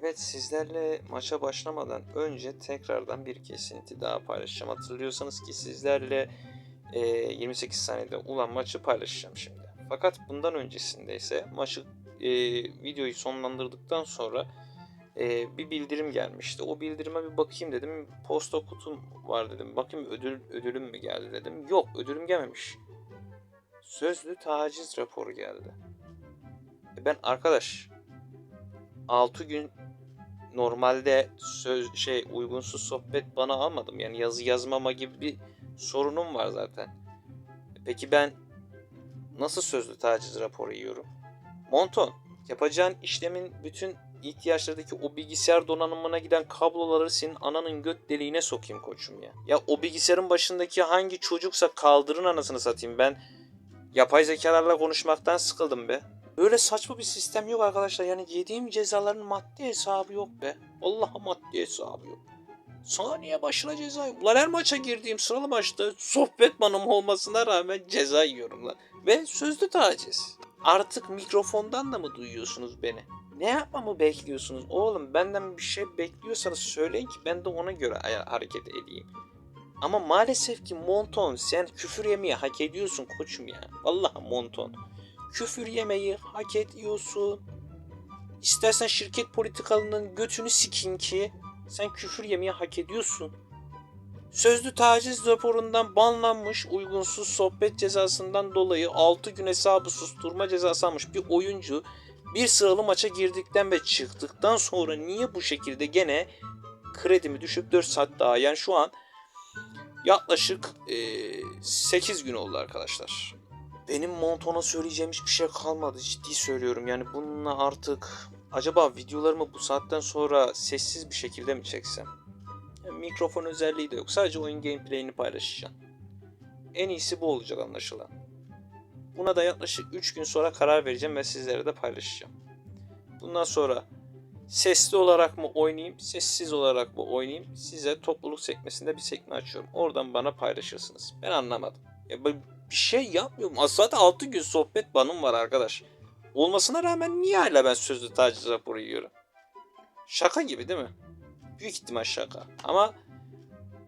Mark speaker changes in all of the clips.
Speaker 1: Evet sizlerle maça başlamadan önce tekrardan bir kesinti daha paylaşacağım. Hatırlıyorsanız ki sizlerle e, 28 saniyede olan maçı paylaşacağım şimdi. Fakat bundan öncesinde ise maçı e, videoyu sonlandırdıktan sonra e, bir bildirim gelmişti. O bildirime bir bakayım dedim. Posta kutum var dedim. Bakayım ödül ödülüm mü geldi dedim. Yok ödülüm gelmemiş. Sözlü taciz raporu geldi. E ben arkadaş 6 gün normalde söz şey uygunsuz sohbet bana almadım. Yani yazı yazmama gibi bir sorunum var zaten. Peki ben nasıl sözlü taciz raporu yiyorum? Monton, yapacağın işlemin bütün ihtiyaçlardaki o bilgisayar donanımına giden kabloları senin ananın göt deliğine sokayım koçum ya. Ya o bilgisayarın başındaki hangi çocuksa kaldırın anasını satayım ben. Yapay zekalarla konuşmaktan sıkıldım be. Böyle saçma bir sistem yok arkadaşlar. Yani yediğim cezaların maddi hesabı yok be. Allah'a maddi hesabı yok. Saniye başına ceza yok. Lan her maça girdiğim sıralı maçta sohbet banım olmasına rağmen ceza yiyorum lan. Ve sözlü taciz. Artık mikrofondan da mı duyuyorsunuz beni? Ne yapmamı bekliyorsunuz? Oğlum benden bir şey bekliyorsanız söyleyin ki ben de ona göre hareket edeyim. Ama maalesef ki Monton sen küfür yemeyi hak ediyorsun koçum ya. Vallahi Monton. Küfür yemeyi hak ediyorsun. İstersen şirket politikalının götünü sikin ki sen küfür yemeyi hak ediyorsun. Sözlü taciz raporundan banlanmış uygunsuz sohbet cezasından dolayı 6 gün hesabı susturma cezası almış bir oyuncu bir sıralı maça girdikten ve çıktıktan sonra niye bu şekilde gene kredimi düşüp 4 saat daha yani şu an yaklaşık eee, 8 gün oldu arkadaşlar. Benim Monton'a söyleyeceğim hiçbir şey kalmadı ciddi söylüyorum yani bununla artık acaba videolarımı bu saatten sonra sessiz bir şekilde mi çeksem? Yani mikrofon özelliği de yok sadece oyun gameplay'ini paylaşacağım. En iyisi bu olacak anlaşılan. Buna da yaklaşık 3 gün sonra karar vereceğim ve sizlere de paylaşacağım. Bundan sonra sesli olarak mı oynayayım, sessiz olarak mı oynayayım size topluluk sekmesinde bir sekme açıyorum. Oradan bana paylaşırsınız. Ben anlamadım. Ya bir şey yapmıyorum. Aslında 6 gün sohbet banım var arkadaş. Olmasına rağmen niye hala ben sözlü taciz raporu yiyorum? Şaka gibi değil mi? Büyük ihtimal şaka. Ama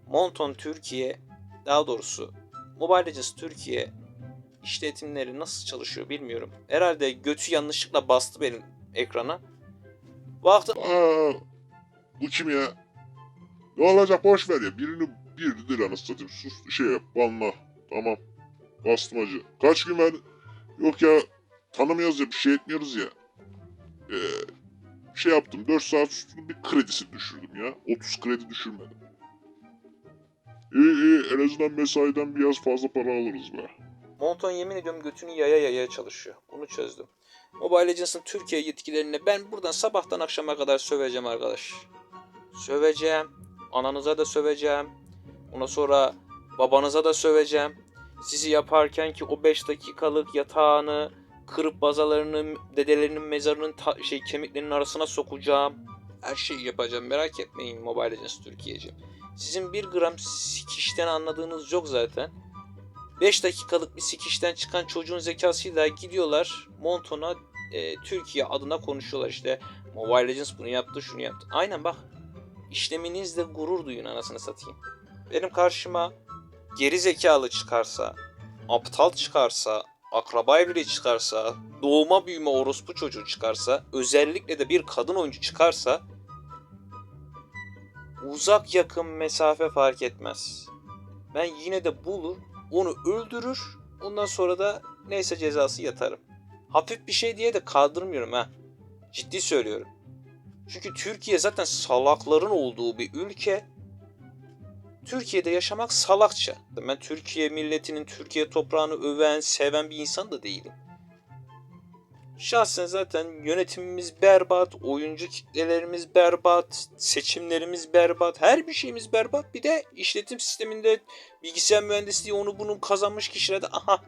Speaker 1: Monton Türkiye, daha doğrusu Mobile Legends Türkiye işletimleri nasıl çalışıyor bilmiyorum. Herhalde götü yanlışlıkla bastı benim ekrana. Baktım
Speaker 2: Aa, bu kim ya? Ne olacak boş ver ya. Birini bir anasını satayım. Sus şey yap banla. Tamam. Bastımacı. Kaç gün ver? Yok ya tanımıyoruz ya bir şey etmiyoruz ya. Ee, şey yaptım 4 saat sustum bir kredisi düşürdüm ya. 30 kredi düşürmedim. İyi iyi en azından mesaiden biraz fazla para alırız be.
Speaker 1: Monton yemin ediyorum götünü yaya yaya çalışıyor. Bunu çözdüm. Mobile Legends'ın Türkiye yetkilerine ben buradan sabahtan akşama kadar söveceğim arkadaş. Söveceğim. Ananıza da söveceğim. Ondan sonra babanıza da söveceğim. Sizi yaparken ki o 5 dakikalık yatağını kırıp bazalarını dedelerinin mezarının ta- şey kemiklerinin arasına sokacağım. Her şeyi yapacağım merak etmeyin Mobile Legends Türkiye'ciğim. Sizin bir gram sikişten anladığınız yok zaten. 5 dakikalık bir sikişten çıkan çocuğun zekasıyla gidiyorlar Monton'a e, Türkiye adına konuşuyorlar işte Mobile Legends bunu yaptı şunu yaptı. Aynen bak işleminizle gurur duyun anasını satayım. Benim karşıma geri zekalı çıkarsa, aptal çıkarsa, akraba evliliği çıkarsa, doğuma büyüme orospu çocuğu çıkarsa, özellikle de bir kadın oyuncu çıkarsa uzak yakın mesafe fark etmez. Ben yine de bulur onu öldürür. Ondan sonra da neyse cezası yatarım. Hafif bir şey diye de kaldırmıyorum ha. Ciddi söylüyorum. Çünkü Türkiye zaten salakların olduğu bir ülke. Türkiye'de yaşamak salakça. Ben Türkiye milletinin Türkiye toprağını öven, seven bir insan da değilim. Şahsen zaten yönetimimiz berbat, oyuncu kitlelerimiz berbat, seçimlerimiz berbat, her bir şeyimiz berbat. Bir de işletim sisteminde bilgisayar mühendisliği onu bunu kazanmış kişiler de aha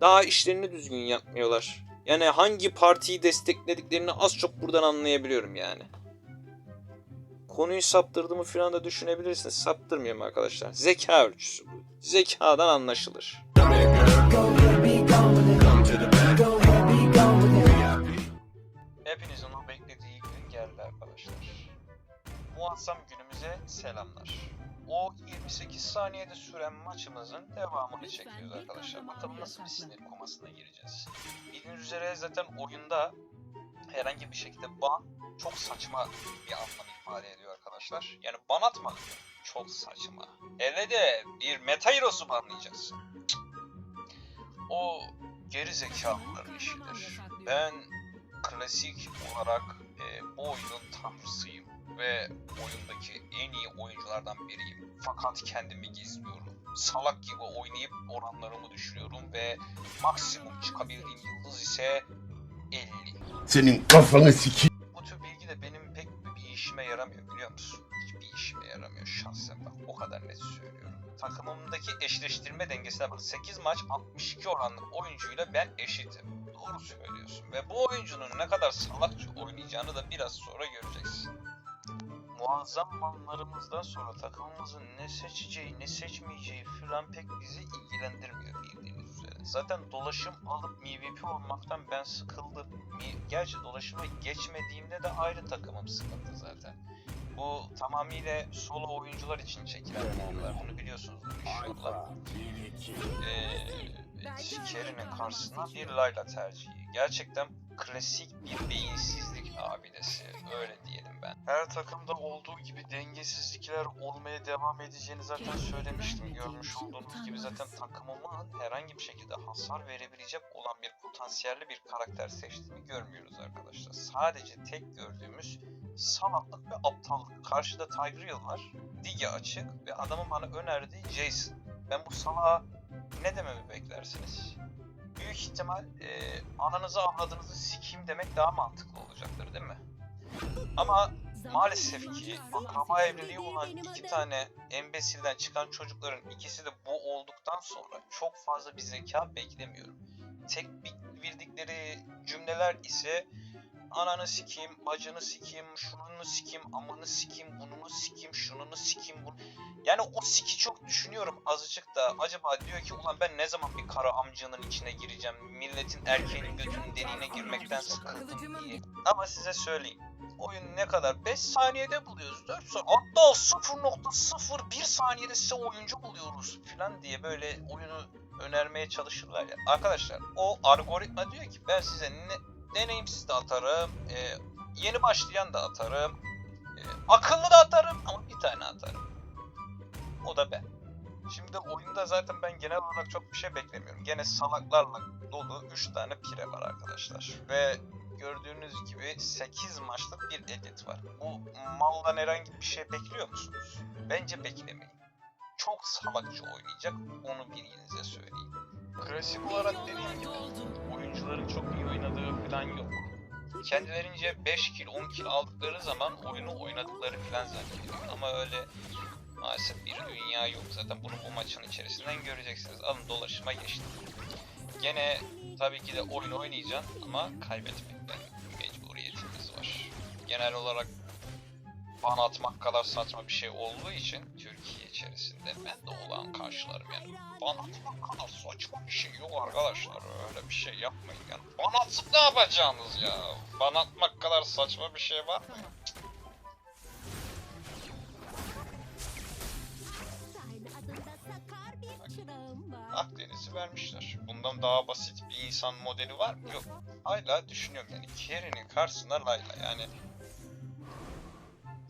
Speaker 1: daha işlerini düzgün yapmıyorlar. Yani hangi partiyi desteklediklerini az çok buradan anlayabiliyorum yani. Konuyu saptırdığımı falan da düşünebilirsiniz. Saptırmıyorum arkadaşlar. Zeka ölçüsü bu. Zekadan anlaşılır. Hepinizin o beklediği gün geldi arkadaşlar. muazzam günümüze selamlar. O 28 saniyede süren maçımızın devamını çekiyoruz arkadaşlar. Bakalım nasıl bir sinir komasına gireceğiz. Bildiğiniz üzere zaten oyunda herhangi bir şekilde ban çok saçma bir anlam ifade ediyor arkadaşlar. Yani ban atmak çok saçma. Hele de bir meta hero'su banlayacaksın. Cık. O geri zekalıların işidir. Ben klasik olarak e, bu oyunun tanrısıyım ve oyundaki en iyi oyunculardan biriyim. Fakat kendimi gizliyorum. Salak gibi oynayıp oranlarımı düşürüyorum ve maksimum çıkabildiğim yıldız ise 50.
Speaker 3: Senin kafanı sikeyim.
Speaker 1: İşime yaramıyor biliyor musun? Hiçbir işime yaramıyor şahsen bak o kadar net söylüyorum. Takımımdaki eşleştirme dengesine bak 8 maç 62 oranlı oyuncuyla ben eşitim. Doğru söylüyorsun ve bu oyuncunun ne kadar salakça oynayacağını da biraz sonra göreceksin. Muazzam mallarımızdan sonra takımımızın ne seçeceği ne seçmeyeceği filan pek bizi ilgilendirmiyor bildiğiniz üzere. Zaten dolaşım alıp MVP olmaktan ben sıkıldım. Gerçi dolaşıma geçmediğimde de ayrı takımım sıkıntı zaten. Bu tamamıyla solo oyuncular için çekilen videolar. Bunu biliyorsunuzdur inşallah. Ee, Kerry'nin karşısına bir Layla tercihi. Gerçekten klasik bir beyinsizlik abidesi. Öyle diyelim ben. Her takımda olduğu gibi dengesizlikler olmaya devam edeceğini zaten söylemiştim. Görmüş olduğunuz gibi zaten takımımın herhangi bir şekilde hasar verebilecek olan bir potansiyelli bir karakter seçtiğini görmüyoruz arkadaşlar. Sadece tek gördüğümüz salaklık ve aptallık. Karşıda Tigreal var. Digi açık ve adamın bana önerdiği Jason. Ben bu salağa ne dememi beklersiniz? Büyük ihtimal e, ananızı avradınızı sikeyim demek daha mantıklı olacaktır değil mi? Ama maalesef ki akraba evliliği olan iki tane embesilden çıkan çocukların ikisi de bu olduktan sonra çok fazla bir zeka beklemiyorum. Tek bi- bildikleri cümleler ise ananı sikeyim, bacını sikeyim, şununu sikeyim, amanı sikeyim, bununu sikeyim, şununu sikeyim, bunu... Yani o siki çok düşünüyorum azıcık da acaba diyor ki ulan ben ne zaman bir kara amcanın içine gireceğim, milletin erkeğinin götünün deliğine girmekten sıkıldım diye. Ama size söyleyeyim. Oyun ne kadar? 5 saniyede buluyoruz. 4 saniye. Hatta 0.01 saniyede size oyuncu buluyoruz falan diye böyle oyunu önermeye çalışırlar ya. Arkadaşlar o algoritma diyor ki ben size ne, deneyimsiz de atarım, e, yeni başlayan da atarım, e, akıllı da atarım ama bir tane atarım. O da ben. Şimdi oyunda zaten ben genel olarak çok bir şey beklemiyorum. Gene salaklarla dolu 3 tane pire var arkadaşlar. Ve gördüğünüz gibi 8 maçlık bir edit var. Bu maldan herhangi bir şey bekliyor musunuz? Bence beklemeyin. Çok salakça oynayacak onu bilginize söyleyeyim. Klasik olarak dediğim gibi oyuncuların çok iyi oynadığı falan yok. Kendilerince 5 kill 10 kill aldıkları zaman oyunu oynadıkları falan zannediyor. Ama öyle maalesef bir dünya yok. Zaten bunu bu maçın içerisinden göreceksiniz. Alın dolaşıma geçtim. Gene tabii ki de oyun oynayacaksın ama kaybetmekten mecburiyetimiz var. Genel olarak ban atmak kadar saçma bir şey olduğu için Türkiye içerisinde ben de olağan karşılarım yani. Ban atmak kadar saçma bir şey yok arkadaşlar. Öyle bir şey yapmayın yani. Ban atıp ne yapacaksınız ya? Ban atmak kadar saçma bir şey var mı? Vermişler. Bundan daha basit bir insan modeli var mı? Yok. Hala düşünüyorum yani Kerry'nin karşısına Layla yani.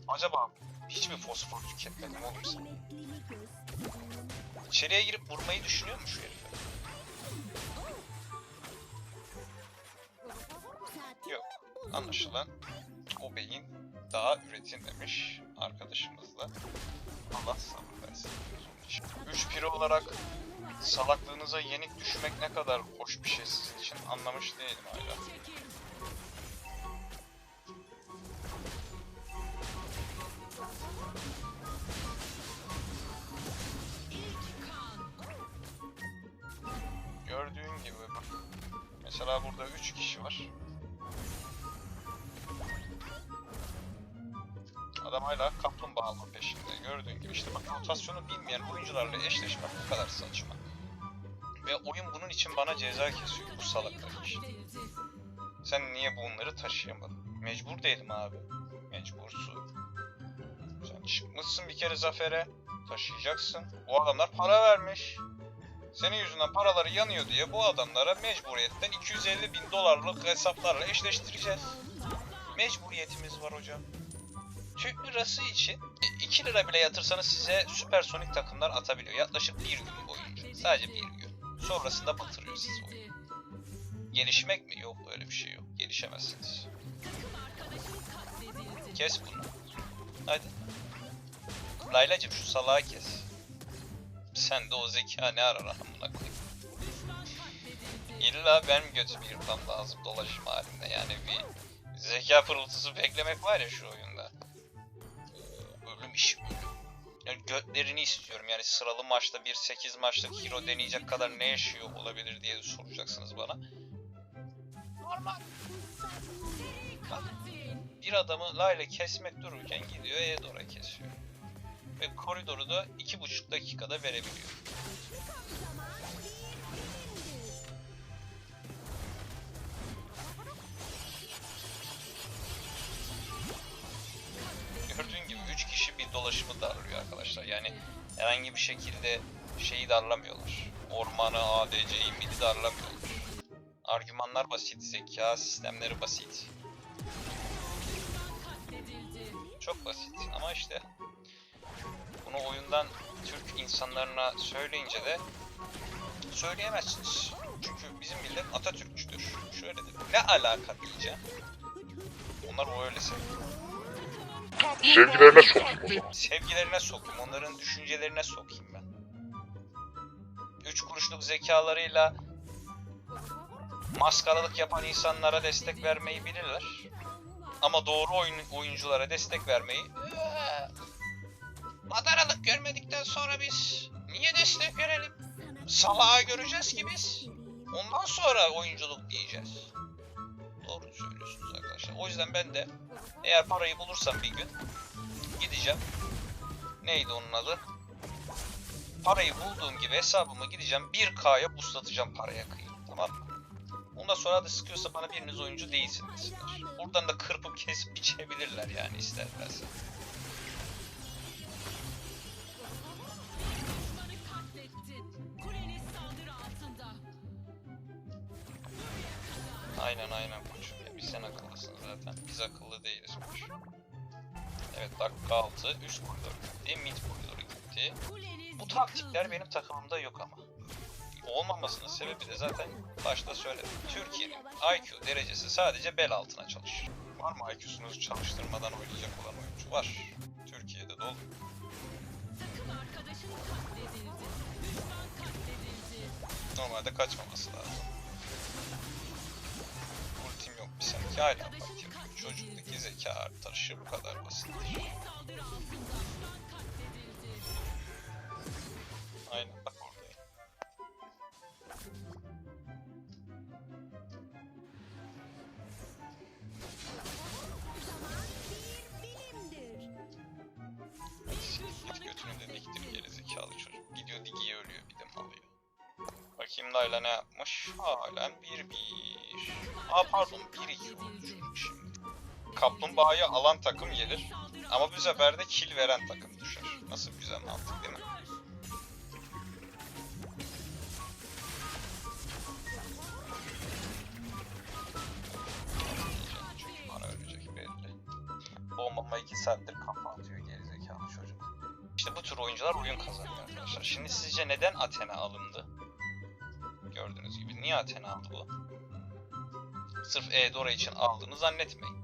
Speaker 1: Acaba hiç mi fosfor tüketmedim oğlum sen? İçeriye girip vurmayı düşünüyor mu şu herife? Yok. Anlaşılan o beyin daha üretin demiş arkadaşımızla. Allah sabır versin. Onun için. Üç piri olarak salaklığınıza yenik düşmek ne kadar hoş bir şey sizin için anlamış değilim hala. Gördüğün gibi bak. Mesela burada 3 kişi var. Adam hala kaplumbağa alma peşinde. Gördüğün gibi işte bak rotasyonu bilmeyen oyuncularla eşleşmek bu kadar saçma. Ve oyun bunun için bana ceza kesiyor bu salaklar için. Sen niye bunları taşıyamadın? Mecbur değilim abi. Mecbursun. Çıkmışsın bir kere zafere. Taşıyacaksın. Bu adamlar para vermiş. Senin yüzünden paraları yanıyor diye bu adamlara mecburiyetten 250 bin dolarlık hesaplarla eşleştireceğiz. Mecburiyetimiz var hocam. Türk lirası için 2 lira bile yatırsanız size süpersonik takımlar atabiliyor. Yaklaşık bir gün boyunca. Sadece bir gün. Sonrasında batırıyor sizi oyun. Gelişmek mi? Yok öyle bir şey yok. Gelişemezsiniz. Kes bunu. Hadi. Laylacım şu salağı kes. Sen de o zeka ne arar amına koyayım. İlla benim götümü yırtmam lazım dolaşım halinde yani bir zeka pırıltısı beklemek var ya şu oyunda. Ölüm. Yani götlerini istiyorum yani sıralı maçta bir 8 maçlık hero deneyecek kadar ne yaşıyor olabilir diye soracaksınız bana. Normal. Bak, bir adamı Layla kesmek dururken gidiyor Eudora kesiyor. Ve koridoru da 2,5 dakikada verebiliyor. Dolaşımı darlıyor arkadaşlar. Yani herhangi bir şekilde şeyi darlamıyorlar. Ormanı, ADC'yi, midi darlamıyorlar. Argümanlar basit, zeka sistemleri basit. Çok basit ama işte bunu oyundan Türk insanlarına söyleyince de söyleyemezsiniz. Çünkü bizim millet Atatürkçüdür. Şöyle dedim. Ne alaka diyeceğim. Onlar o öyle.
Speaker 2: Sevgilerine sokayım o zaman.
Speaker 1: Sevgilerine sokayım. Onların düşüncelerine sokayım ben. Üç kuruşluk zekalarıyla maskaralık yapan insanlara destek vermeyi bilirler. Ama doğru oyun, oyunculara destek vermeyi eee, madaralık görmedikten sonra biz niye destek verelim? Salağı göreceğiz ki biz. Ondan sonra oyunculuk diyeceğiz. Doğru söylüyorsunuz arkadaşlar. O yüzden ben de eğer parayı bulursam bir gün gideceğim. Neydi onun adı? Parayı bulduğum gibi hesabıma gideceğim 1K'ya buslatacağım paraya kıyım. Tamam mı? Ondan sonra da sıkıyorsa bana biriniz oyuncu değilsin desinler. Buradan da kırpıp kesip biçebilirler yani isterlerse. Aynen aynen sen akıllısın zaten. Biz akıllı değiliz koç. Evet dakika 6 üst koridor gitti. Mid koridoru gitti. Bu taktikler benim takımımda yok ama. Olmamasının sebebi de zaten başta söyledim. Türkiye'nin IQ derecesi sadece bel altına çalışır. Var mı IQ'sunu çalıştırmadan oynayacak olan oyuncu? Var. Türkiye'de dolu. Normalde kaçmaması lazım. Bir sanki hala atayım. Çocuktaki zeka artışı bu kadar basittir. Aynen bak orada. Git götünü de diktir geri zekalı çocuk. Gidiyor digiye ölüyor bir de alıyor. Bakayım Layla ne yapmış? Halen 1-1. Aa pardon 1-2 oldu çocuk şimdi. Kaplumbağayı alan takım gelir. Ama bu sefer de kill veren takım düşer. Nasıl güzel mantık değil mi? Bombama 2 saattir kafa atıyor gerizekalı çocuk. İşte bu tür oyuncular oyun kazanıyor arkadaşlar. Şimdi sizce neden Athena alındı? Gördüğünüz gibi. Niye Athena aldı bu? Sırf Eudora için aldığını zannetmeyin.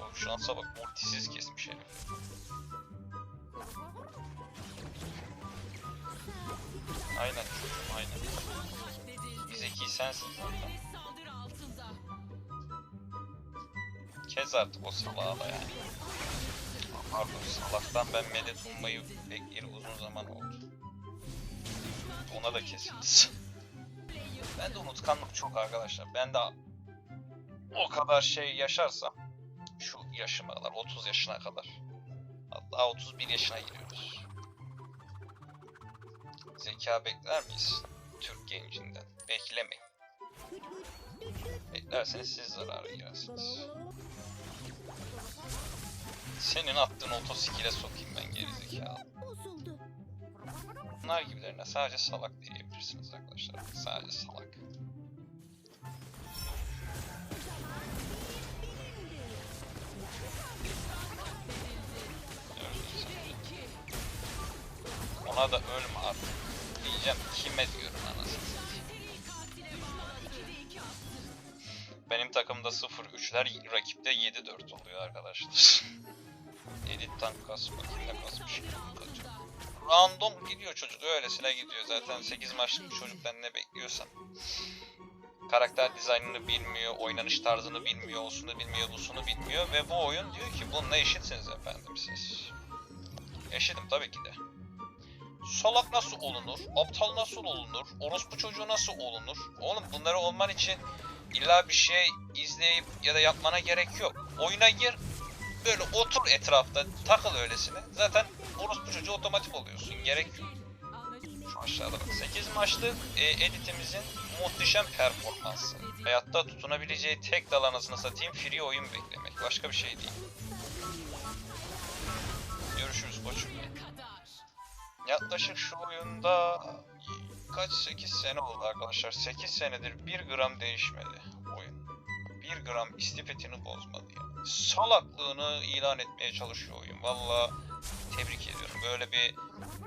Speaker 1: O şansa bak ultisiz kesmiş herif. Aynen çocuğum aynen. Zeki sensin zaten. Kes artık o salağı da yani. Pardon salaktan ben medet ummayı bekleyeli uzun zaman oldu. Ona da kesiniz. ben de unutkanlık çok arkadaşlar. Ben de o kadar şey yaşarsam şu yaşıma kadar 30 yaşına kadar hatta 31 yaşına giriyoruz. Zeka bekler miyiz? Türk gencinden. Beklemeyin. Beklerseniz siz zarara girersiniz. Senin attığın otosikile sokayım ben gerizekalı. Bunlar gibilerine sadece salak diyebilirsiniz arkadaşlar. Sadece salak. Ona da ölme artık. Diyeceğim kime diyorum anasını. Benim takımda 0-3'ler, rakipte 7-4 oluyor arkadaşlar. Edit tank kasma, kimle kasmış? Random gidiyor çocuk, öylesine gidiyor. Zaten 8 maçlık bir çocuktan ne bekliyorsan. Karakter dizaynını bilmiyor, oynanış tarzını bilmiyor, osunu bilmiyor, busunu bilmiyor ve bu oyun diyor ki bununla eşitsiniz efendim siz. Eşitim tabii ki de. Salak nasıl olunur? Aptal nasıl olunur? Orospu çocuğu nasıl olunur? Oğlum bunları olman için illa bir şey izleyip ya da yapmana gerek yok. Oyuna gir, böyle otur etrafta, takıl öylesine. Zaten orospu çocuğu otomatik oluyorsun. Gerek yok. Şu aşağıda bak. 8 maçlık e, editimizin muhteşem performansı. Hayatta tutunabileceği tek dal anasını satayım free oyun beklemek. Başka bir şey değil. Görüşürüz koçum. Yaklaşık şu oyunda kaç 8 sene oldu arkadaşlar. 8 senedir 1 gram değişmedi. 1 gram istifetini bozmadı yani. Salaklığını ilan etmeye çalışıyor oyun. Valla tebrik ediyorum. Böyle bir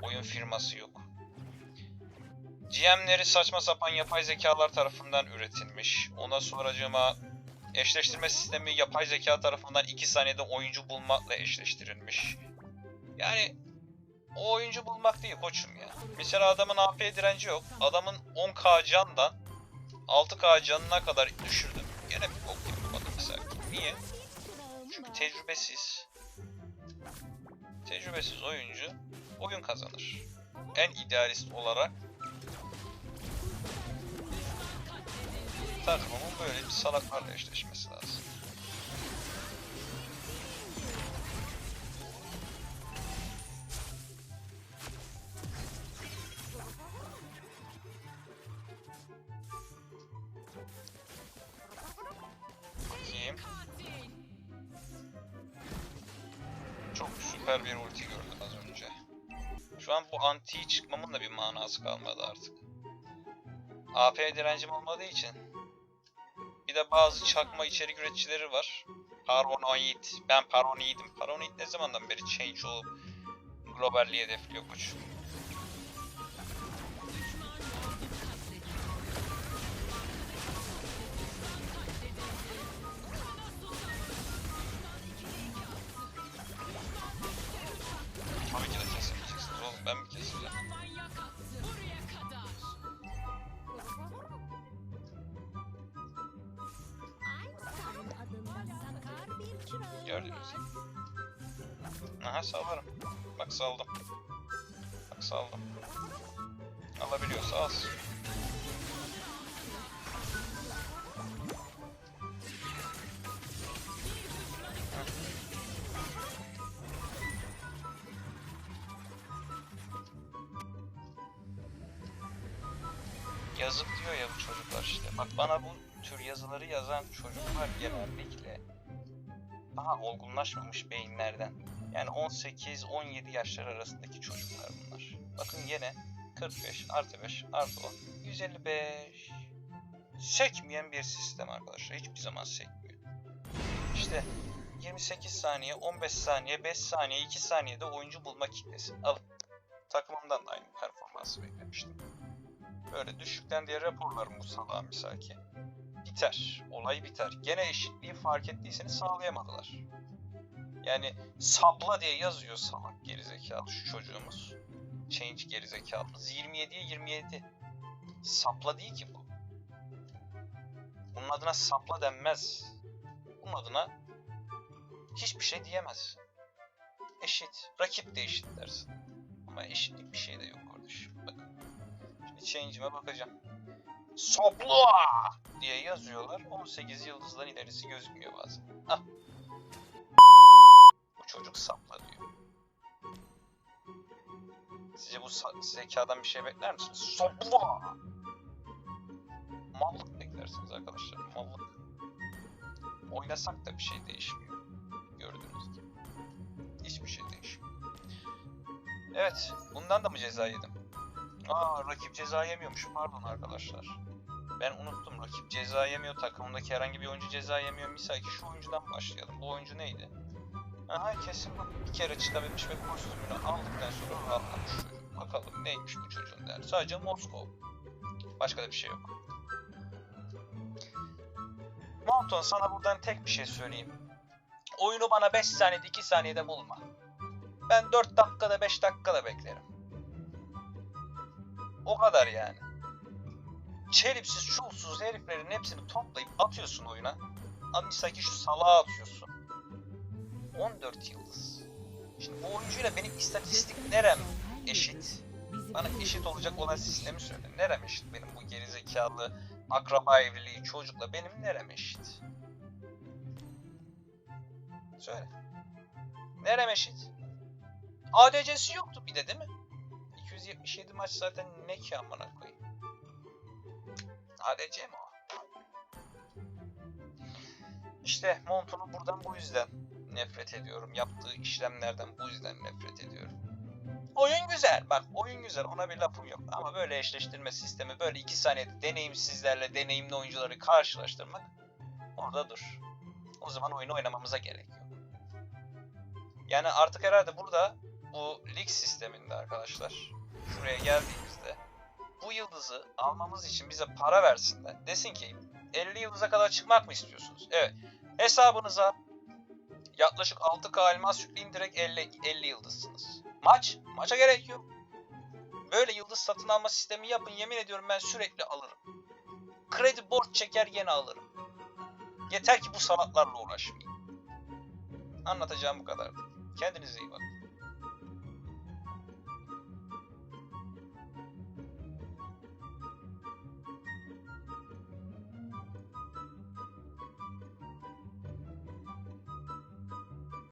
Speaker 1: oyun firması yok. GM'leri saçma sapan yapay zekalar tarafından üretilmiş. Ona sonracığıma eşleştirme sistemi yapay zeka tarafından 2 saniyede oyuncu bulmakla eşleştirilmiş. Yani o oyuncu bulmak değil koçum ya. Mesela adamın AP direnci yok. Adamın 10k candan 6k canına kadar düşürdüm. Gene bir bok yapamadım mesela. Niye? Çünkü tecrübesiz. Tecrübesiz oyuncu oyun kazanır. En idealist olarak takımımın böyle bir salaklarla eşleşmesi lazım. Çok süper bir ulti gördüm az önce. Şu an bu antiyi çıkmamın da bir manası kalmadı artık. AP direncim olmadığı için. Bir de bazı çakma içerik üreticileri var. Paranoid. Ben paranoidim. Paranoid ne zamandan beri change olup globalliği hedefliyor koç. Ben mi keseceğim?
Speaker 4: Bir
Speaker 1: Gördünüz. Aha sallarım. Bak saldım. Bak saldım. Alabiliyorsa alsın. Yazık diyor ya bu çocuklar işte. Bak bana bu tür yazıları yazan çocuklar genellikle daha olgunlaşmamış beyinlerden. Yani 18-17 yaşlar arasındaki çocuklar bunlar. Bakın yine 45 artı 5 artı 10 155. Sekmeyen bir sistem arkadaşlar. Hiçbir zaman sekmiyor. İşte 28 saniye, 15 saniye, 5 saniye, 2 saniyede oyuncu bulma kitlesi. Alın. Takımımdan da aynı performansı beklemiştim. Böyle düşükten diye raporlarım bu salağa misaki. Biter. Olay biter. Gene eşitliği fark ettiyseniz sağlayamadılar. Yani sapla diye yazıyor salak gerizekalı şu çocuğumuz. Change gerizekalımız. 27'ye 27. Sapla değil ki bu. Bunun adına sapla denmez. Bunun adına hiçbir şey diyemez. Eşit. Rakip de eşit dersin. Ama eşitlik bir şey de yok kardeşim. Bakın. Change'ime bakacağım. Sapla diye yazıyorlar. 18 yıldızdan ilerisi gözükmüyor bazen. Ah. Bu çocuk sapla diyor. Sizce bu zekadan bir şey bekler misiniz? Sapla! Mallık beklersiniz arkadaşlar. Mallık. oynasak da bir şey değişmiyor. Gördüğünüz gibi. Hiçbir şey değişmiyor. Evet. Bundan da mı ceza yedim? Aa rakip ceza yemiyormuş. Pardon arkadaşlar. Ben unuttum. Rakip ceza yemiyor. Takımındaki herhangi bir oyuncu ceza yemiyor. Misal ki şu oyuncudan başlayalım. Bu oyuncu neydi? Aha kesin bak bir kere çıkabilmiş ve kostümünü aldıktan sonra rahatlamış çocuk. Bakalım neymiş bu çocuğun derdi. Sadece Moskov. Başka da bir şey yok. Monton sana buradan tek bir şey söyleyeyim. Oyunu bana 5 saniyede 2 saniyede bulma. Ben 4 dakikada 5 dakikada beklerim. O kadar yani. Çelipsiz, çulsuz heriflerin hepsini toplayıp atıyorsun oyuna. Amisaki şu salağa atıyorsun. 14 yıldız. Şimdi bu oyuncuyla benim istatistik nerem eşit? Bana eşit olacak olan sistemi söyle. Nerem eşit benim bu gerizekalı akraba evliliği çocukla benim nerem eşit? Söyle. Nerem eşit? ADC'si yoktu bir de değil mi? 277 maç zaten ne ki amına koyayım? ADC mi o? İşte Monton'u buradan bu yüzden nefret ediyorum. Yaptığı işlemlerden bu yüzden nefret ediyorum. Oyun güzel. Bak oyun güzel. Ona bir lafım yok. Ama böyle eşleştirme sistemi böyle 2 saniyede deneyimsizlerle deneyimli oyuncuları karşılaştırmak orada dur. O zaman oyunu oynamamıza gerek yok. Yani artık herhalde burada bu lig sisteminde arkadaşlar şuraya geldiğimizde bu yıldızı almamız için bize para versinler. Desin ki 50 yıldıza kadar çıkmak mı istiyorsunuz? Evet. Hesabınıza yaklaşık 6k elmas yükleyin direkt 50, 50 yıldızsınız. Maç? Maça gerek yok. Böyle yıldız satın alma sistemi yapın yemin ediyorum ben sürekli alırım. Kredi borç çeker yine alırım. Yeter ki bu salaklarla uğraşmayayım. Anlatacağım bu kadardı. Kendinize iyi bakın.